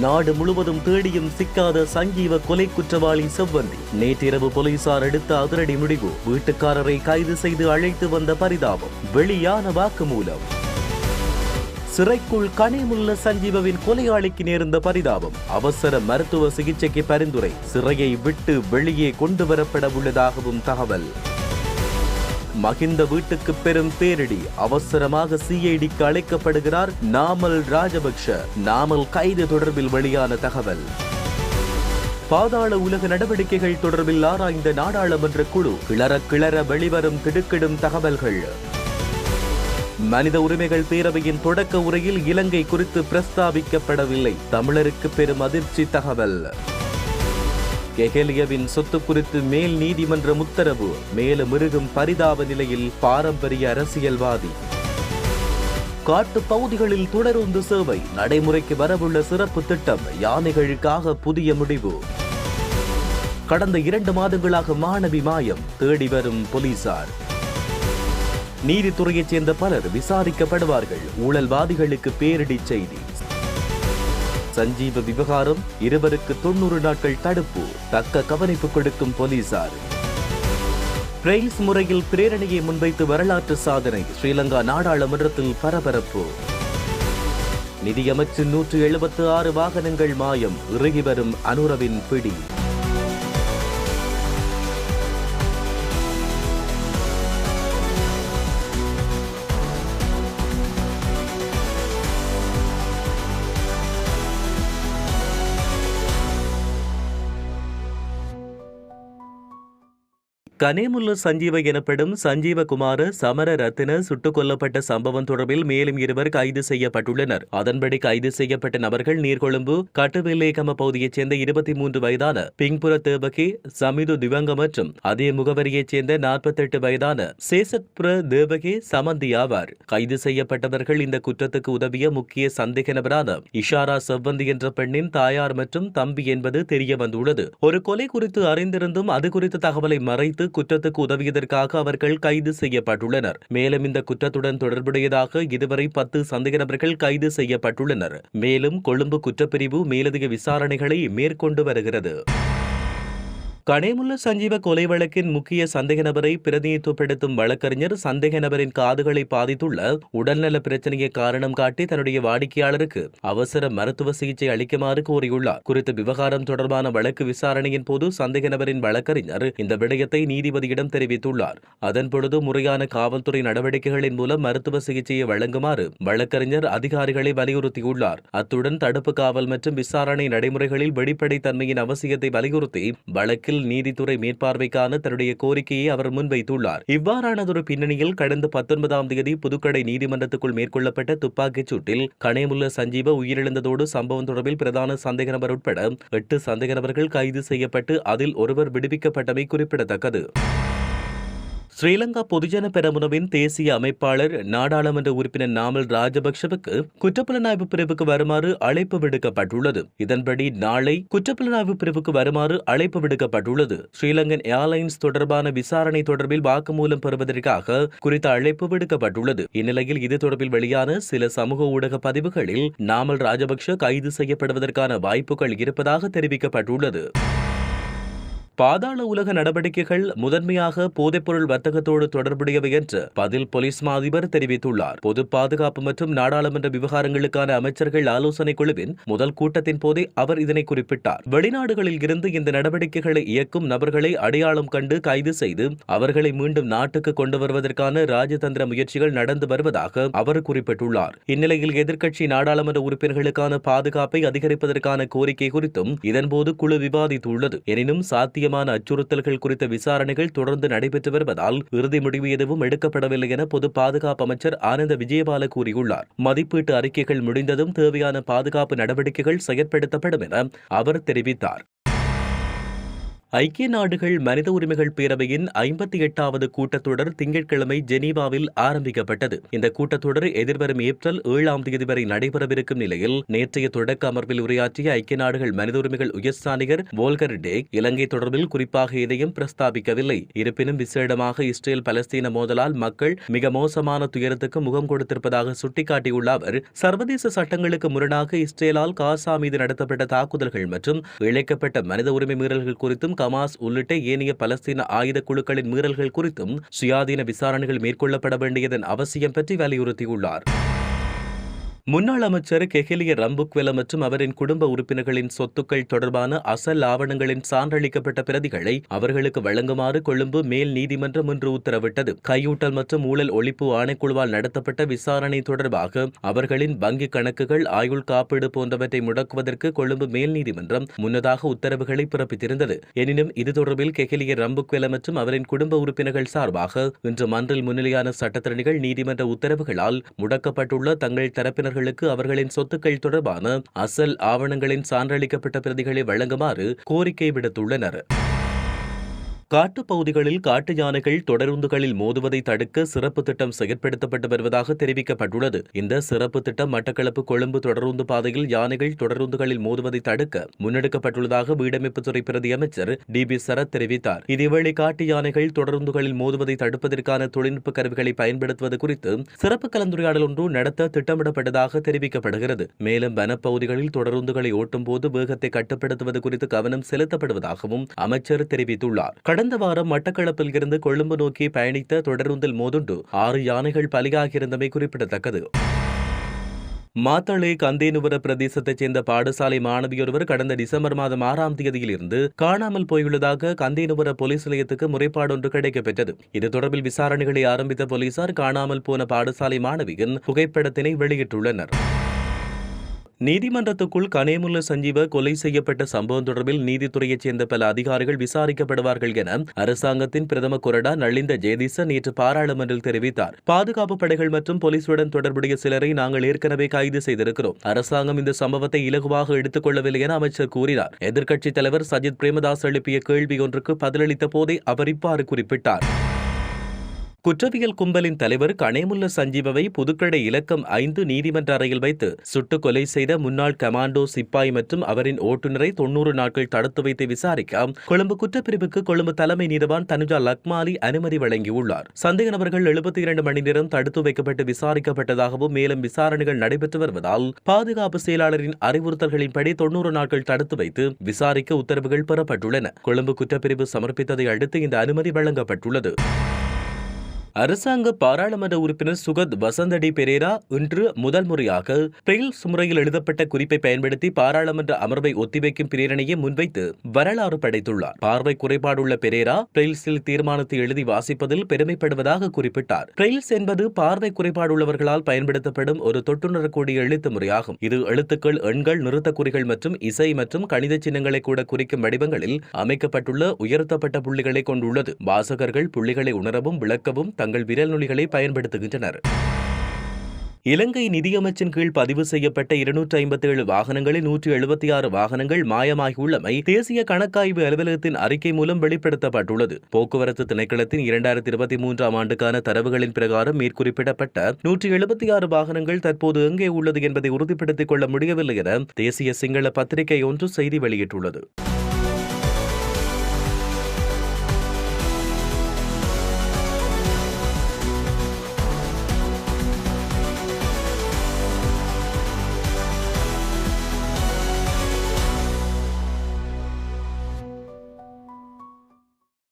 நாடு முழுவதும் தேடியும் சிக்காத சஞ்சீவ கொலை குற்றவாளி செவ்வந்தி. நேற்றிரவு போலீசார் எடுத்த அதிரடி முடிவு வீட்டுக்காரரை கைது செய்து அழைத்து வந்த பரிதாபம். வெளியான வாக்குமூலம். சிறைக்குள் கனிமுள்ள சஞ்சீவவின் கொலையாளிக்கு நேர்ந்த பரிதாபம். அவசர மருத்துவ சிகிச்சைக்கு பரிந்துரை. சிறையை விட்டு வெளியே கொண்டு வரப்பட உள்ளதாகவும் தகவல். மகிந்த வீட்டுக்கு பெரும் பேரிடி. அவசரமாக சிஐடிக்கு அழைக்கப்படுகிறார் நாமல் ராஜபக்ஷ. நாமல் கைது தொடர்பில் வெளியான தகவல். பாதாள உலக நடவடிக்கைகள் தொடர்பில் ஆராய்ந்த நாடாளுமன்ற குழு கிளற கிளற வெளிவரும் திடுக்கிடும் தகவல்கள். மனித உரிமைகள் பேரவையின் தொடக்க உரையில் இலங்கை குறித்து பிரஸ்தாபிக்கப்படவில்லை தமிழருக்கு பெரும் அதிர்ச்சி தகவல். கெஹலியவின் சொத்து குறித்து மேல் நீதிமன்றம் உத்தரவு மேலும் இறுகும் பரிதாப நிலையில் பாரம்பரிய அரசியல்வாதி. காட்டு பகுதிகளில் தொடருந்து சேவை நடைமுறைக்கு வரவுள்ள சிறப்பு திட்டம் யானைகளுக்காக புதிய முடிவு. கடந்த இரண்டு மாதங்களாக மாணவி மாயம் தேடி வரும் போலீசார். நீதித்துறையைச் சேர்ந்த பலர் விசாரிக்கப்படுவார்கள் ஊழல்வாதிகளுக்கு பேரிடி செய்தி. சஞ்சீவ விவகாரம் இருவருக்கு தொன்னூறு நாட்கள் தடுப்பு. தக்க கவனிப்பு கொடுக்கும் போலீசார். பிரெய்ல்ஸ் முறையில் பிரேரணையை முன்வைத்து வரலாற்று சாதனை ஸ்ரீலங்கா நாடாளுமன்றத்தில் பரபரப்பு. நிதியமைச்சு நூற்று எழுபத்து ஆறு வாகனங்கள் மாயம் இறுகி வரும் அனுரவின் பிடி. கனேமுல்ல சஞ்சீவ எனப்படும் சஞ்சீவகுமார சமர ரத்தின சுட்டுக் கொல்லப்பட்ட சம்பவம் தொடர்பில் மேலும் இருவர் கைது செய்யப்பட்டுள்ளனர். அதன்படி கைது செய்யப்பட்ட நபர்கள் நீர்கொழும்பு கட்டுவெல்லேகம பகுதியைச் சேர்ந்த இருபத்தி மூன்று வயதான பிங்புர தேவகி சமிது திவங்க மற்றும் அதே முகவரியைச் சேர்ந்த நாற்பத்தெட்டு வயதான சேசத்புர தேவகி சமந்தி ஆவார். கைது செய்யப்பட்டவர்கள் இந்த குற்றத்துக்கு உதவிய முக்கிய சந்தேக நபரான இஷாரா செவ்வந்தி என்ற பெண்ணின் தாயார் மற்றும் தம்பி என்பது தெரிய வந்துள்ளது ஒரு கொலை குறித்து அறிந்திருந்தும் அது குறித்த தகவலை மறைத்து குற்றத்துக்கு உதவியதற்காக அவர்கள் கைது செய்யப்பட்டுள்ளனர். மேலும் இந்த குற்றத்துடன் தொடர்புடையதாக இதுவரை பத்து சந்தேக நபர்கள் கைது செய்யப்பட்டுள்ளனர். மேலும் கொழும்பு குற்றப்பிரிவு மேலதிக விசாரணைகளை மேற்கொண்டு வருகிறது. கனேமுல்ல சஞ்சீவ கொலை வழக்கின் முக்கிய சந்தேக நபரை பிரதிநிதித்துவப்படுத்தும் வழக்கறிஞர் சந்தேக நபரின் காதுகளை பாதித்துள்ள உடல்நல பிரச்சனையை காரணம் காட்டி தன்னுடைய வாடிக்கையாளருக்கு அவசர மருத்துவ சிகிச்சை அளிக்குமாறு கோரியுள்ளார். குறித்த விவகாரம் தொடர்பான வழக்கு விசாரணையின் போது சந்தேக நபரின் வழக்கறிஞர் இந்த விடயத்தை நீதிபதியிடம் தெரிவித்துள்ளார். அதன் பொழுது முறையான காவல்துறை நடவடிக்கைகளின் மூலம் மருத்துவ சிகிச்சையை வழங்குமாறு வழக்கறிஞர் அதிகாரிகளை வலியுறுத்தியுள்ளார். அத்துடன் தடுப்பு காவல் மற்றும் விசாரணை நடைமுறைகளில் வெளிப்படைத்தன்மையின் அவசியத்தை வலியுறுத்தி வழக்கில் நீதித்துறை மேற்பார்வைக்கான தன்னுடைய கோரிக்கையை அவர் முன்வைத்துள்ளார். இவ்வாறானதொரு பின்னணியில் கடந்த பத்தொன்பதாம் தேதி புதுக்கடை நீதிமன்றத்துக்குள் மேற்கொள்ளப்பட்ட துப்பாக்கிச் சூட்டில் கனேமுல்ல சஞ்சீவ உயிரிழந்ததோடு சம்பவம் தொடர்பில் பிரதான சந்தேக நபர் உட்பட எட்டு சந்தேக நபர்கள் கைது செய்யப்பட்டு அதில் ஒருவர் விடுவிக்கப்பட்டமை குறிப்பிடத்தக்கது. ஸ்ரீலங்கா பொதுஜன பெரமுனவின் தேசிய அமைப்பாளர் நாடாளுமன்ற உறுப்பினர் நாமல் ராஜபக்ஷவுக்கு குற்றப்புலனாய்வு பிரிவுக்கு வருமாறு அழைப்பு விடுக்கப்பட்டுள்ளது. இதன்படி நாளை குற்றப்புலனாய்வு பிரிவுக்கு வருமாறு அழைப்பு விடுக்கப்பட்டுள்ளது. ஸ்ரீலங்கன் ஏர்லைன்ஸ் தொடர்பான விசாரணை தொடர்பில் வாக்குமூலம் பெறுவதற்காக குறித்த அழைப்பு விடுக்கப்பட்டுள்ளது. இந்நிலையில் இது தொடர்பில் வெளியான சில சமூக ஊடக பதிவுகளில் நாமல் ராஜபக்ஷ கைது செய்யப்படுவதற்கான வாய்ப்புகள் இருப்பதாக தெரிவிக்கப்பட்டுள்ளது. பாதாள உலக நடவடிக்கைகள் முதன்மையாக போதைப்பொருள் வர்த்தகத்தோடு தொடர்புடையவை என்று பதில் போலீஸ் மா அதிபர் தெரிவித்துள்ளார். பொது பாதுகாப்பு மற்றும் நாடாளுமன்ற விவகாரங்களுக்கான அமைச்சர்கள் ஆலோசனை குழுவின் முதல் கூட்டத்தின் போதே அவர் இதனை குறிப்பிட்டார். வெளிநாடுகளில் இருந்து இந்த நடவடிக்கைகளை இயக்கும் நபர்களை அடையாளம் கண்டு கைது செய்து அவர்களை மீண்டும் நாட்டுக்கு கொண்டு வருவதற்கான ராஜதந்திர முயற்சிகள் நடந்து வருவதாக அவர் குறிப்பிட்டுள்ளார். இந்நிலையில் எதிர்க்கட்சி நாடாளுமன்ற உறுப்பினர்களுக்கான பாதுகாப்பை அதிகரிப்பதற்கான கோரிக்கை குறித்தும் இதன்போது குழு விவாதித்துள்ளது. எனினும் சாத்தியமான அச்சுறுத்தல்கள் குறித்த விசாரணைகள் தொடர்ந்து நடைபெற்று வருவதால் இறுதி முடிவு எதுவும் எடுக்கப்படவில்லை என பொது பாதுகாப்பு அமைச்சர் ஆனந்த விஜயபால கூறியுள்ளார். மதிப்பீட்டு அறிக்கைகள் முடிந்ததும் தேவையான பாதுகாப்பு நடவடிக்கைகள் செயற்படுத்தப்படும் என அவர் தெரிவித்தார். ஐக்கிய நாடுகள் மனித உரிமைகள் பேரவையின் ஐம்பத்தி எட்டாவது கூட்டத்தொடர் திங்கட்கிழமை ஜெனீவாவில் ஆரம்பிக்கப்பட்டது. இந்த கூட்டத்தொடர் எதிர்வரும் ஏப்ரல் ஏழாம் தேதி வரை நடைபெறவிருக்கும் நிலையில் நேற்றைய தொடக்க அமர்வில் உரையாற்றிய ஐக்கிய நாடுகள் மனித உரிமைகள் உயர்ஸ்தானிகர் வோல்கர் டேக் இலங்கை தொடர்பில் குறிப்பாக எதையும் பிரஸ்தாபிக்கவில்லை. இருப்பினும் விசேடமாக இஸ்ரேல் பலஸ்தீன மோதலால் மக்கள் மிக மோசமான துயரத்துக்கு முகம் கொடுத்திருப்பதாக சுட்டிக்காட்டியுள்ள அவர் சர்வதேச சட்டங்களுக்கு முரணாக இஸ்ரேலால் காசா மீது நடத்தப்பட்ட தாக்குதல்கள் மற்றும் இழைக்கப்பட்ட மனித உரிமை மீறல்கள் குறித்தும் கமாஸ் உள்ளிட்ட ஏனைய பலஸ்தீன ஆயுத குழுக்களின் மீறல்கள் குறித்தும் சுயாதீன விசாரணைகள் மேற்கொள்ளப்பட வேண்டியதன் அவசியம் பற்றி வலியுறுத்தியுள்ளார். முன்னாள் அமைச்சர் கெஹெலிய ரம்புக்வெல மற்றும் அவரின் குடும்ப உறுப்பினர்களின் சொத்துக்கள் தொடர்பான அசல் ஆவணங்களின் சான்றளிக்கப்பட்ட பிரதிகளை அவர்களுக்கு வழங்குமாறு கொழும்பு மேல் நீதிமன்றம் இன்று உத்தரவிட்டது. கையூட்டல் மற்றும் ஊழல் ஒழிப்பு ஆணைக்குழுவால் நடத்தப்பட்ட விசாரணை தொடர்பாக அவர்களின் வங்கிக் கணக்குகள் ஆயுள் காப்பீடு போன்றவற்றை முடக்குவதற்கு கொழும்பு மேல் நீதிமன்றம் முன்னதாக உத்தரவுகளை பிறப்பித்திருந்தது. எனினும் இது தொடர்பில் கெஹெலிய ரம்புக்வெல மற்றும் அவரின் குடும்ப உறுப்பினர்கள் சார்பாக இன்று மன்றில் முன்னிலையான சட்டத்திறனிகள் நீதிமன்ற உத்தரவுகளால் முடக்கப்பட்டுள்ள தங்கள் தரப்பினர்கள் அவர்களுக்கு அவர்களின் சொத்துக்கள் தொடர்பான அசல் ஆவணங்களின் சான்றளிக்கப்பட்ட பிரதிகளை வழங்குமாறு கோரிக்கை விடுத்துள்ளனர். காட்டுப் பகுதிகளில் காட்டு யானைகள் தொடருந்துகளில் மோதுவதை தடுக்க சிறப்பு திட்டம் செயற்படுத்தப்பட்டு வருவதாக தெரிவிக்கப்பட்டுள்ளது. இந்த சிறப்பு திட்டம் மட்டக்களப்பு கொழும்பு தொடருந்து பாதையில் யானைகள் தொடருந்துகளில் மோதுவதை தடுக்க முன்னெடுக்கப்பட்டுள்ளதாக வீடமைப்புத்துறை பிரதி அமைச்சர் டி பி சரத் தெரிவித்தார். இதேவேளை காட்டு யானைகள் தொடருந்துகளில் மோதுவதை தடுப்பதற்கான தொழில்நுட்ப கருவிகளை பயன்படுத்துவது குறித்து சிறப்பு கலந்துரையாடல் ஒன்று நடத்த திட்டமிடப்பட்டதாக தெரிவிக்கப்படுகிறது. மேலும் வனப்பகுதிகளில் தொடருந்துகளை ஓட்டும் போது வேகத்தை கட்டுப்படுத்துவது குறித்து கவனம் செலுத்தப்படுவதாகவும் அமைச்சர் தெரிவித்துள்ளார். கடந்த வாரம் மட்டக்களப்பில் இருந்து கொழும்பு நோக்கி பயணித்த தொடருந்தில் மோதுண்டு. ஆறு யானைகள் பலியாகியிருந்தமை குறிப்பிடத்தக்கது. மாத்தளை கந்தேனுவர பிரதேசத்தைச் சேர்ந்த பாடசாலை மாணவியொருவர் கடந்த டிசம்பர் மாதம் ஆறாம் தேதியிலிருந்து காணாமல் போயுள்ளதாக கந்தேனுவர போலீஸ் நிலையத்துக்கு முறைப்பாடு ஒன்று கிடைக்கப்பெற்றது. இது தொடர்பில் விசாரணைகளை ஆரம்பித்த போலீசார் காணாமல் போன பாடசாலை மாணவியின் புகைப்படத்தினை வெளியிட்டுள்ளனர். நீதிமன்றத்துக்குள் கனேமுல்ல சஞ்சீவ கொலை செய்யப்பட்ட சம்பவம் தொடர்பில் நீதித்துறையைச் சேர்ந்த பல அதிகாரிகள் விசாரிக்கப்படுவார்கள் என அரசாங்கத்தின் பிரதம கொறடா நளிந்த ஜெயதிச நேற்று பாராளுமன்றில் தெரிவித்தார். பாதுகாப்பு படைகள் மற்றும் போலீசுடன் தொடர்புடைய சிலரை நாங்கள் ஏற்கனவே கைது செய்திருக்கிறோம். அரசாங்கம் இந்த சம்பவத்தை இலகுவாக எடுத்துக் கொள்ளவில்லை என அமைச்சர் கூறினார். எதிர்க்கட்சித் தலைவர் சஜித் பிரேமதாஸ் எழுப்பிய கேள்வி ஒன்றுக்கு பதிலளித்த போதே அவர் இவ்வாறு குறிப்பிட்டார். குற்றவியல் கும்பலின் தலைவர் கணேமுல்ல சஞ்சீவவை புதுக்கடை இலக்கம் ஐந்து நீதிமன்ற அறையில் வைத்து சுட்டுக் கொலை செய்த முன்னாள் கமாண்டோ சிப்பாய் மற்றும் அவரின் ஓட்டுநரை தொன்னூறு நாட்கள் தடுத்து வைத்து விசாரிக்க கொழும்பு குற்றப்பிரிவுக்கு கொழும்பு தலைமை நீதிவான் தனுஜா லக்மாலி அனுமதி வழங்கியுள்ளார். சந்தேக நபர்கள் எழுபத்தி இரண்டு மணி நேரம் தடுத்து வைக்கப்பட்டு விசாரிக்கப்பட்டதாகவும் மேலும் விசாரணைகள் நடைபெற்று வருவதால் பாதுகாப்பு செயலாளரின் அறிவுறுத்தல்களின்படி தொன்னூறு நாட்கள் தடுத்து வைத்து விசாரிக்க உத்தரவுகள் பெறப்பட்டுள்ளன. கொழும்பு குற்றப்பிரிவு சமர்ப்பித்ததை அடுத்து இந்த அனுமதி வழங்கப்பட்டுள்ளது. அரசாங்க பாராளுமன்ற உறுப்பினர் சுகத் வசந்தடி பெரேரா இன்று முதல் முறையாக பிரெயில்ஸ் முறையில் எழுதப்பட்ட குறிப்பை பயன்படுத்தி பாராளுமன்ற அமர்வை ஒத்திவைக்கும் பிரேரணையை முன்வைத்து வரலாறு படைத்துள்ளார். பார்வை குறைபாடுள்ள பெரேரா பிரெயில்ஸில் தீர்மானத்தை எழுதி வாசிப்பதில் பெருமைப்படுவதாக குறிப்பிட்டார். பிரெயில்ஸ் என்பது பார்வை குறைபாடுள்ளவர்களால் பயன்படுத்தப்படும் ஒரு தொட்டுணரக்கூடிய எழுத்து முறையாகும். இது எழுத்துக்கள் எண்கள் நிறுத்தக்குறிகள் மற்றும் இசை மற்றும் கணித சின்னங்களை கூட குறிக்கும் வடிவங்களில் அமைக்கப்பட்டுள்ள உயர்த்தப்பட்ட புள்ளிகளை கொண்டுள்ளது. வாசகர்கள் புள்ளிகளை உணரவும் விளக்கவும் தங்கள் விரல் நுனிகளை பயன்படுத்துகின்றனர். இலங்கை நிதியமைச்சின் கீழ் பதிவு செய்யப்பட்ட இருநூற்றி ஐம்பத்தி ஏழு வாகனங்களில் நூற்றி எழுபத்தி ஆறு வாகனங்கள் மாயமாகியுள்ளமை தேசிய கணக்காய்வு அலுவலகத்தின் அறிக்கை மூலம் வெளிப்படுத்தப்பட்டுள்ளது. போக்குவரத்து திணைக்களத்தின் இரண்டாயிரத்தி இருபத்தி மூன்றாம் ஆண்டுக்கான தரவுகளின் பிரகாரம் மேற்குறிப்பிடப்பட்ட நூற்றி எழுபத்தி ஆறு வாகனங்கள் தற்போது எங்கே உள்ளது என்பதை உறுதிப்படுத்திக் கொள்ள முடியவில்லை என தேசிய சிங்கள பத்திரிகை ஒன்று செய்தி வெளியிட்டுள்ளது.